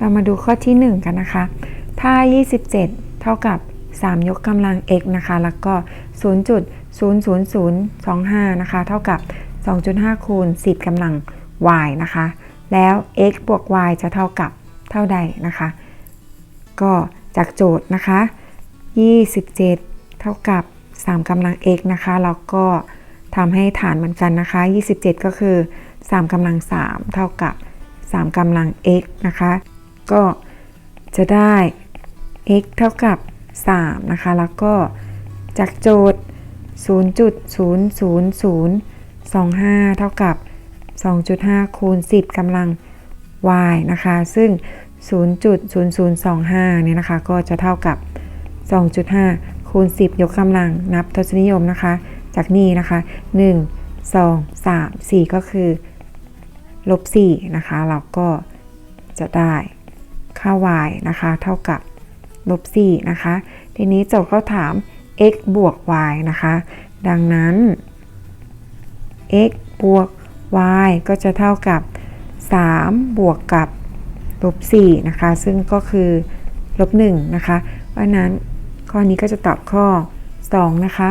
เรามาดูข้อที่ 1 กันนะคะ ถ้า 27 เท่ากับ 3 ยกกำลัง x นะคะ แล้วก็ 0.00025 นะคะ เท่ากับ 2.5 คูณ 10กำลัง y นะคะ แล้ว x บวก y จะเท่ากับเท่าใดนะคะ ก็จากโจทย์นะคะ 27 เท่ากับ 3กำลัง x นะคะ แล้วก็ทำให้ฐานเหมือนกันนะคะ 27 ก็คือ 3กำลัง 3 เท่ากับ3กำลัง x นะคะ ก็จะได้ x เท่ากับ 3 นะคะ แล้วก็จากโจทย์ 0.00025 เท่ากับ 2.5 คูณ 10กำลัง y นะคะ ซึ่ง 0.0025 เนี่ยนะคะ ก็จะเท่ากับ 2.5 คูณ 10 ยกกำลัง นับทศนิยมนะคะ จากนี้นะคะ 1 2 3 4 ก็คือ ลบ 4 นะคะ เราก็จะได้ ค่า y นะคะ เท่ากับลบ4นะคะ ทีนี้โจทย์เขาถาม x บวก y นะคะ ดังนั้น x บวก y ก็จะเท่ากับ 3 บวกกับลบ4นะคะ ซึ่งก็คือลบ1นะคะ เพราะฉะนั้นข้อนี้ก็จะตอบข้อ 2 นะคะ